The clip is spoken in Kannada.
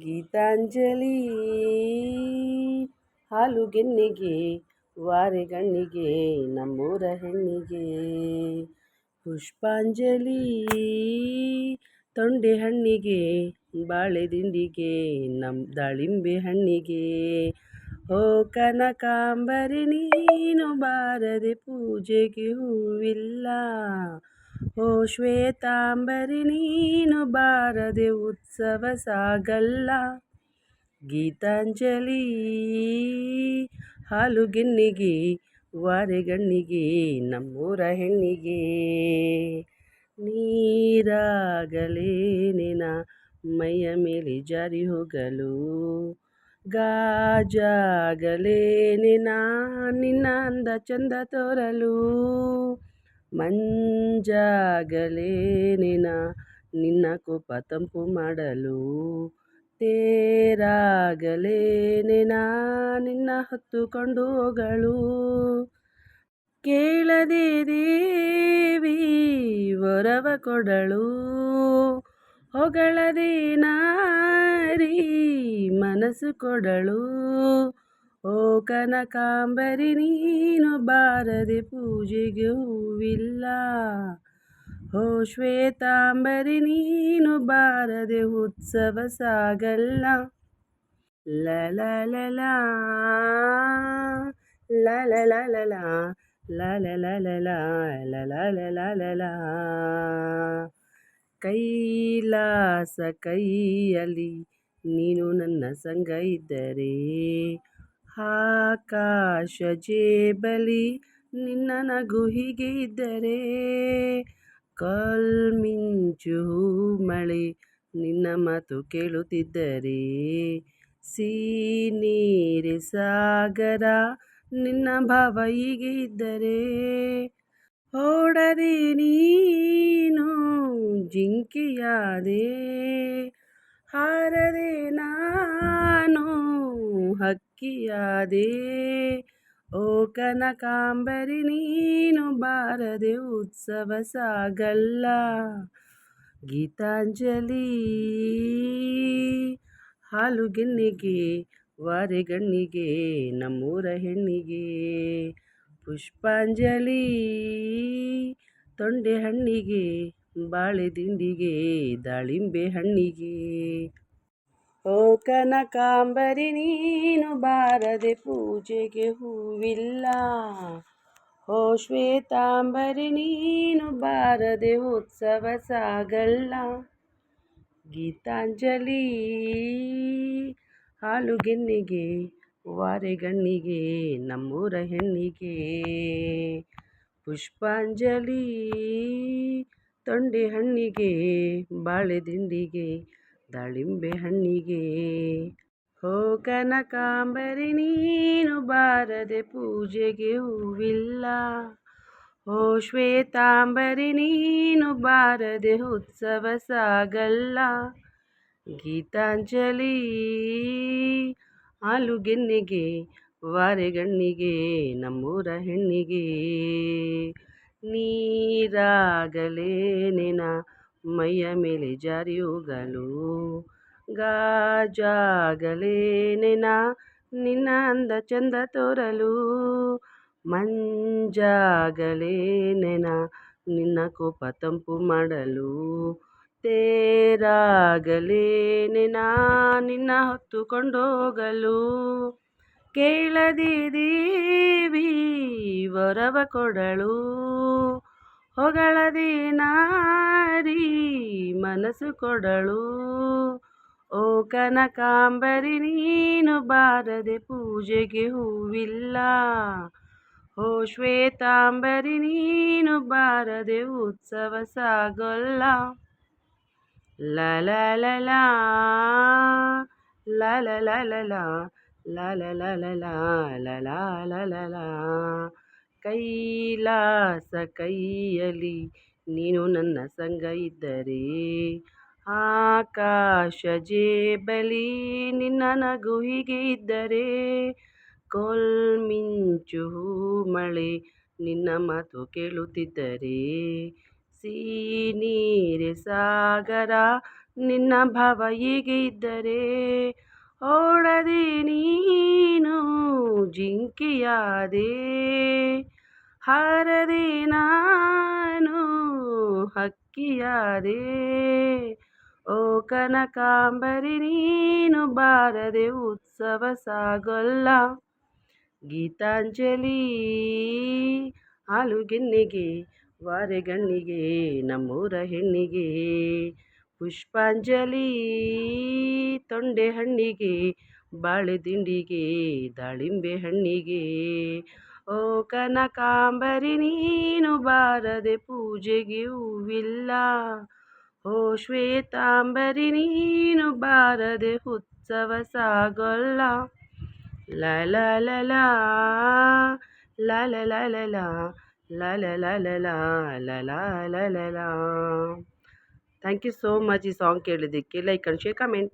ಗೀತಾಂಜಲಿ ಹಾಲು ಗೆನ್ನಿಗೆ ವಾರೆ ನಮ್ಮೂರ ಹೆಣ್ಣಿಗೆ ಪುಷ್ಪಾಂಜಲಿ ತೊಂಡೆ ಹಣ್ಣಿಗೆ ಬಾಳೆ ದಿಂಡಿಗೆ ನಮ್ಮ ದಾಳಿಂಬೆ ಹಣ್ಣಿಗೆ ಓ ಕನಕಾಂಬರಿ ನೀನು ಬಾರದೆ ಪೂಜೆಗೆ ಹೂವಿಲ್ಲ ಓ ಶ್ವೇತಾಂಬರಿ ನೀನು ಬಾರದೆ ಉತ್ಸವ ಸಾಗಲ್ಲ ಗೀತಾಂಜಲಿ ಹಾಲುಗೆನ್ನಿಗೆ ವಾರೆಗಣ್ಣಿಗೆ ನಮ್ಮೂರ ಹೆಣ್ಣಿಗೆ ನೀರಾಗಲೇ ನಿನ ಮೈಯ ಮೇಲೆ ಜಾರಿ ಹೋಗಲು ಗಾಜಾಗಲೇ ನಿನ್ನ ಅಂದ ಚಂದ ತೋರಲು ಮಂಜಾಗಲೇ ನಿನ್ನ ಕೋಪ ತಂಪು ಮಾಡಲು ತೇರಾಗಲೇ ನಿನ ನಿನ್ನ ಹೊತ್ತುಕೊಂಡು ಹೋಗಳು ಕೇಳದೆ ದೇವಿ ವರವ ಕೊಡಳು ಹೊಗಳದೆ ನಾರಿ ಮನಸ್ಸು ಕೊಡಳು ಕನಕಾಂಬರಿ ನೀನು ಬಾರದೆ ಪೂಜೆಗೆ ಹೂವಿಲ್ಲ ಹೋ ಶ್ವೇತಾಂಬರಿ ನೀನು ಬಾರದೆ ಉತ್ಸವ ಸಾಗಲ್ಲ ಲ ಲ ಲ ಲ ಕೈಲಾಸ ಕೈಯಲ್ಲಿ ನೀನು ನನ್ನ ಸಂಗ ಇದ್ದರೆ ಆಕಾಶ ಜೇಬಲಿ ನಿನ್ನ ನಗು ಹೀಗಿದ್ದರೆ ಕಲ್ಮಿಂಚು ಮಳೆ ನಿನ್ನ ಮಾತು ಕೇಳುತ್ತಿದ್ದರೆ ಸೀನೀರಿ ಸಾಗರ ನಿನ್ನ ಭಾವ ಹೀಗಿದ್ದರೆ ಇದ್ದರೆ ಓಡದೆ ನೀನು ಜಿಂಕೆಯಾದೆ ಹಾರದೆ ಅಕ್ಕಿಯಾದೆ ಓ ಕನಕಾಂಬರಿ ನೀನು ಬಾರದೆ ಉತ್ಸವ ಸಾಗಲ್ಲ ಗೀತಾಂಜಲಿ ಹಾಲು ವಾರೆಗಣ್ಣಿಗೆ ನಮ್ಮೂರ ಹೆಣ್ಣಿಗೆ ಪುಷ್ಪಾಂಜಲಿ ತೊಂಡೆ ಹಣ್ಣಿಗೆ ಬಾಳೆ ದಿಂಡಿಗೆ ದಾಳಿಂಬೆ ಹಣ್ಣಿಗೆ ಓ ಕನಕಾಂಬರಿ ನೀನು ಬಾರದೆ ಪೂಜೆಗೆ ಹೂವಿಲ್ಲ ಓ ಶ್ವೇತಾಂಬರಿ ನೀನು ಬಾರದೆ ಉತ್ಸವ ಸಾಗಲ್ಲ ಗೀತಾಂಜಲಿ ಹಾಲುಗೆನ್ನಿಗೆ ವಾರೆಗಣ್ಣಿಗೆ ನಮ್ಮೂರ ಹೆಣ್ಣಿಗೆ ಪುಷ್ಪಾಂಜಲಿ ತೊಂಡೆ ಹಣ್ಣಿಗೆ ಬಾಳೆದಿಂಡಿಗೆ ದಾಳಿಂಬೆ ಹಣ್ಣಿಗೆ ಹೋ ಕನಕಾಂಬರಿ ನೀನು ಬಾರದೆ ಪೂಜೆಗೆ ಹೂವಿಲ್ಲ ಓ ಶ್ವೇತಾಂಬರಿ ನೀನು ಬಾರದೆ ಉತ್ಸವ ಸಾಗಲ್ಲ ಗೀತಾಂಜಲಿ ಆಲೂಗೆನ್ನೆಗೆ ವಾರೆಗಣ್ಣಿಗೆ ನಮ್ಮೂರ ಹೆಣ್ಣಿಗೆ ನೀರಾಗಲೇನಿನ ಮೈಯ ಮೇಲೆ ಜಾರಿಯುಗಳು ಗಾಜಾಗಲೇನೆನ ನಿನ್ನ ಅಂದ ಚಂದ ತೋರಲು ಮಂಜಾಗಲೇನೆನಾ ನಿನ್ನ ಕೋಪ ತಂಪು ಮಾಡಲು ತೇರಾಗಲೇನೆನ ನಿನ್ನ ಹೊತ್ತುಕೊಂಡೋಗಲು ಕೇಳದಿದೀವಿ ವರವ ಕೊಡಲು ಹೊಗಳದಿ ನಾರಿ ಮನಸ್ಸು ಕೊಡಳು ಓ ಕನಕಾಂಬರಿ ನೀನು ಬಾರದೆ ಪೂಜೆಗೆ ಹೂವಿಲ್ಲ ಓ ಶ್ವೇತಾಂಬರಿ ನೀನು ಬಾರದೆ ಉತ್ಸವ ಸಾಗೊಲ್ಲ ಲಲ ಲಲ ಲಲ ಲಲಲಲ ಕೈಲಾಸ ಕೈಯಲಿ ನೀನು ನನ್ನ ಸಂಗ ಇದ್ದರೆ ಆಕಾಶ ಜೇಬಲಿ ನಿನ್ನ ನಗು ಹೀಗೆ ಇದ್ದರೆ ಕೊಲ್ಮಿಂಚು ಮಳೆ ನಿನ್ನ ಮಾತು ಕೇಳುತ್ತಿದ್ದರೆ ನೀರೆ ಸಾಗರ ನಿನ್ನ ಭಾವ ಹೀಗೆ ಇದ್ದರೆ ಓಡದೆ ನೀನು ಜಿಂಕಿಯಾದೆ ಹಾರದೆ ನಾನು ಹಕ್ಕಿಯಾದೆ ಓ ಕನಕಾಂಬರಿ ನೀನು ಬಾರದೆ ಉತ್ಸವ ಸಾಗೊಲ್ಲ ಗೀತಾಂಜಲಿ ಆಲುಗೆನ್ನಿಗೆ ವಾರೆಗಣ್ಣಿಗೆ ನಮ್ಮೂರ ಹೆಣ್ಣಿಗೆ ಪುಷ್ಪಾಂಜಲಿ ತೊಂಡೆ ಹಣ್ಣಿಗೆ ಬಾಳೆ ದಾಳಿಂಬೆ ಹಣ್ಣಿಗೆ ಓ ಕನಕಾಂಬರಿ ನೀನು ಬಾರದೆ ಪೂಜೆಗೆ ಹೂವಿಲ್ಲ ಓ ಶ್ವೇತಾಂಬರಿ ನೀನು ಬಾರದೆ ಉತ್ಸವ ಸಾಗೊಲ್ಲ ಲಲ ಲಲ ಲಲ ಲಲ ಲಲ ಲಲ ಲಲ ಲಲ ಥ್ಯಾಂಕ್ ಯು ಸೋ ಮಚ್ ಈ ಸಾಂಗ್ ಕೇಳಿದ್ದಕ್ಕೆ ಲೈಕ್ ಅಂಡ್ ಶೇರ್ ಕಮೆಂಟ್